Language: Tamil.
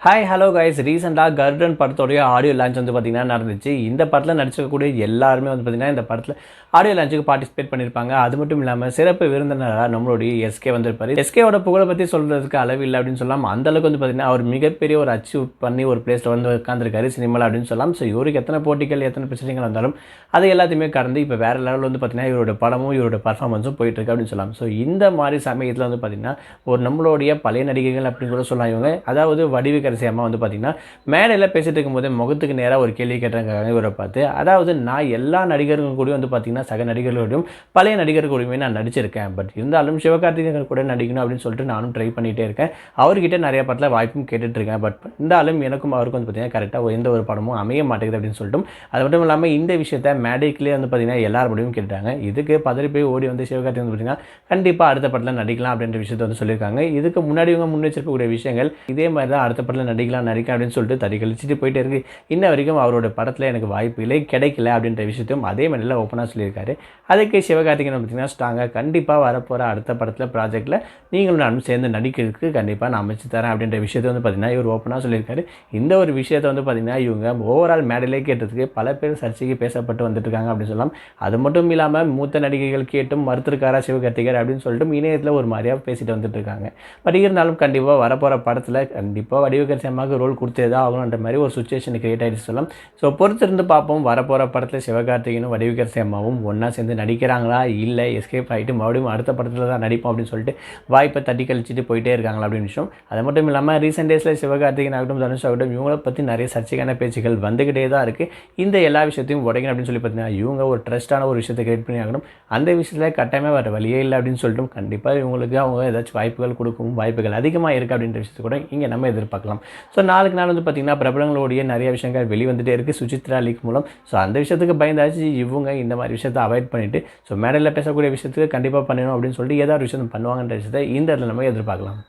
ஹாய் ஹலோ கைஸ் ரீசெண்டாக கர்டன் படத்தோடைய ஆடியோ லான்ச் வந்து பார்த்திங்கன்னா நடந்துச்சு. இந்த படத்தில் நடிச்சிருக்கக்கூடிய எல்லாருமே வந்து பார்த்திங்கன்னா இந்த படத்தில் ஆடியோ லான்ச்சுக்கு பார்ட்டிசிபேட் பண்ணியிருப்பாங்க அது மட்டும் இல்லாமல் சிறப்பு விருந்தினராக நம்மளுடைய எஸ்கே வந்திருப்பார். எஸ்கேவோட புகழை பற்றி சொல்கிறதுக்கு அளவு இல்லை அப்படின்னு சொல்லலாம் அந்த அளவுக்கு வந்து பார்த்திங்கன்னா அவர் மிகப்பெரிய ஒரு அச்சீவ் பண்ணி ஒரு பிளேஸில் வந்து உட்காந்துருக்காரு சினிமாவில் அப்படின்னு சொல்லலாம் ஸோ இவருக்கு எத்தனை போட்டிகள் எத்தனை பிரச்சனைகள் வந்தாலும் அது எல்லாத்தையுமே கடந்து இப்போ வேறு லெவலில் வந்து பார்த்திங்கன்னா இவரோட படமும் இவரோட பர்ஃபார்மன்ஸும் போயிட்டுருக்கு அப்படின்னு சொல்லலாம் ஸோ இந்த மாதிரி சமயத்தில் வந்து பார்த்திங்கன்னா ஒரு நம்மளுடைய பழைய நடிகைகள் அப்படின்னு கூட சொல்லலாம் இவங்க. அதாவது வடிவுக்கரசி அம்மா வந்து பார்த்திங்கன்னா மேடையில் பேசிட்டு இருக்கும்போது முகத்துக்கு நேராக ஒரு கேள்வி கேட்டாங்க இவரை பார்த்து. அதாவது நான் எல்லா நடிகர்கள் கூடயும் வந்து பார்த்திங்கன்னா சக நடிகர்களோடையும் பழைய நடிகர்கள் கூடயுமே நான் நடிச்சிருக்கேன். பட் இருந்தாலும் சிவகார்த்திகேயன் கூட நடிக்கணும் அப்படின்னு சொல்லிட்டு நானும் ட்ரை பண்ணிகிட்டே இருக்கேன். அவர்கிட்ட நிறைய படத்தில் வாய்ப்பும் கேட்டுட்டு இருக்கேன் பட் இருந்தாலும் எனக்கும் அவருக்கும் வந்து பார்த்திங்கன்னா கரெக்டாக எந்த ஒரு படமும் அமைய மாட்டேங்குது அப்படின்னு சொல்லிட்டு அது மட்டும் இல்லாமல் இந்த விஷயத்த மேடைக்குள்ளே வந்து பார்த்திங்கன்னா எல்லார் முடிவும் கேட்டாங்க இதுக்கு பதறி போய் ஓடி வந்து சிவகார்த்திகேயன் வந்து பார்த்திங்கன்னா கண்டிப்பாக அடுத்த படத்தில் நடிக்கலாம் அப்படின்ற விஷயத்தை வந்து சொல்லியிருக்காங்க. இதுக்கு முன்னாடி இவங்க முன்னெச்சரிக்கக்கூடிய விஷயங்கள் இதே மாதிரி தான் அடுத்த படத்தில் நடிக்கலாம் நடிக்கலாம் அப்படின்னு சொல்லிட்டு தறி கழிச்சிட்டு போயிட்டே இருக்கு. இன்ன வரைக்கும் அவரோட படத்தில் எனக்கு வாய்ப்பு இல்லை கிடைக்கல அப்படின்ற விஷயத்தையும் அதே மாதிரில ஓப்பனாக சொல்லியிருக்காரு. அதுக்கு சிவகார்த்திகேயன் பார்த்திங்கன்னா ஸ்ட்ராங்காக கண்டிப்பாக வரப்போகிற அடுத்த படத்தில் ப்ராஜெக்ட்டில் நீங்களும் நானும் சேர்ந்து நடிக்கிறதுக்கு கண்டிப்பாக நான் அமைச்சு தரேன் அப்படின்ற விஷயத்தை வந்து பார்த்திங்கன்னா இவர் ஓப்பனாக சொல்லியிருக்காரு. இந்த ஒரு விஷயத்தை வந்து பார்த்திங்கன்னா இவங்க ஓவரால் மேடையிலே கேட்டதுக்கு பல பேர் சர்ச்சைக்கு பேசப்பட்டு வந்துட்டுருக்காங்க அப்படின்னு சொல்லலாம். அது மட்டும் இல்லாமல் மூத்த நடிகைகள் கேட்டும் மறுத்திருக்காரா சிவகார்த்திகர் அப்படின்னு சொல்லிட்டு இணையத்தில் ஒரு மாதிரியாக பேசிட்டு வந்துட்டு இருக்காங்க. பட் இருந்தாலும் கண்டிப்பாக வரப்போகிற படத்தில் கண்டிப்பாக வடிவகர் அம்மாவுக்கு ரோல் கொடுத்தே தான் ஆகணுன்ற மாதிரி ஒரு சுச்சுவேஷன் கிரியேட் ஆகிட்டு சொல்லலாம் ஸோ பொறுத்திருந்து பார்ப்போம். வரப்போகிற படத்தில் சிவகார்த்திகனும் வடிவகர் சேமாவும் ஒன்றா சேர்ந்து நடிக்கிறாங்களா? இல்லை. எஸ்கேப் ஆகிட்டு மறுபடியும் அடுத்த படத்தில் தான் நடிப்போம் அப்படின்னு சொல்லிட்டு வாய்ப்பை தட்டி கழிச்சிட்டு போயிட்டே இருக்காங்களா அப்படின்னு விஷயம். அது மட்டும் இல்லாமல் ரீசெண்ட் டேஸில் சிவகார்த்திகன் ஆகட்டும் தனுஷ் ஆகட்டும் இவங்கள பற்றி நிறைய சர்ச்சைக்கான பேச்சுகள் வந்துக்கிட்டே தான் இருக்குது இந்த எல்லா விஷயத்தையும் உடைக்கணும் அப்படின்னு சொல்லி பார்த்தீங்கன்னா இவங்க ஒரு ட்ரஸ்ட்டான ஒரு விஷயத்தை கிரியேட் பண்ணி ஆகணும். அந்த விஷயத்தில் கட்டாயமாக வர வழியே இல்லை அப்படின்னு சொல்லிட்டு கண்டிப்பாக இவங்களுக்கு அவங்க ஏதாச்சும் வாய்ப்புகள் கொடுக்கும் வாய்ப்புகள் அதிகமாக இருக்குது அப்படின்ற விஷயத்தை கூட இங்கே நம்ம எதிர்பார்க்கலாம். ஸோ நாளுக்கு நாள் வந்து பார்த்திங்கன்னா பிரபலங்களுடைய நிறைய விஷயங்கள் வெளிவந்துட்டே இருக்குது சுசித்ரா லீக் மூலம். ஸோ அந்த விஷயத்துக்கு பயந்தாச்சு. இவங்க இந்த மாதிரி விஷயத்தை அவாய்ட் பண்ணிவிட்டு ஸோ மேடையில் பேசக்கூடிய விஷயத்துக்கு கண்டிப்பாக பண்ணணும் அப்படின்னு சொல்லிட்டு ஏதாவது விஷயம் பண்ணுவாங்கன்ற விஷயத்தை இந்த இடத்துல நம்ம எதிர்பார்க்கலாம்.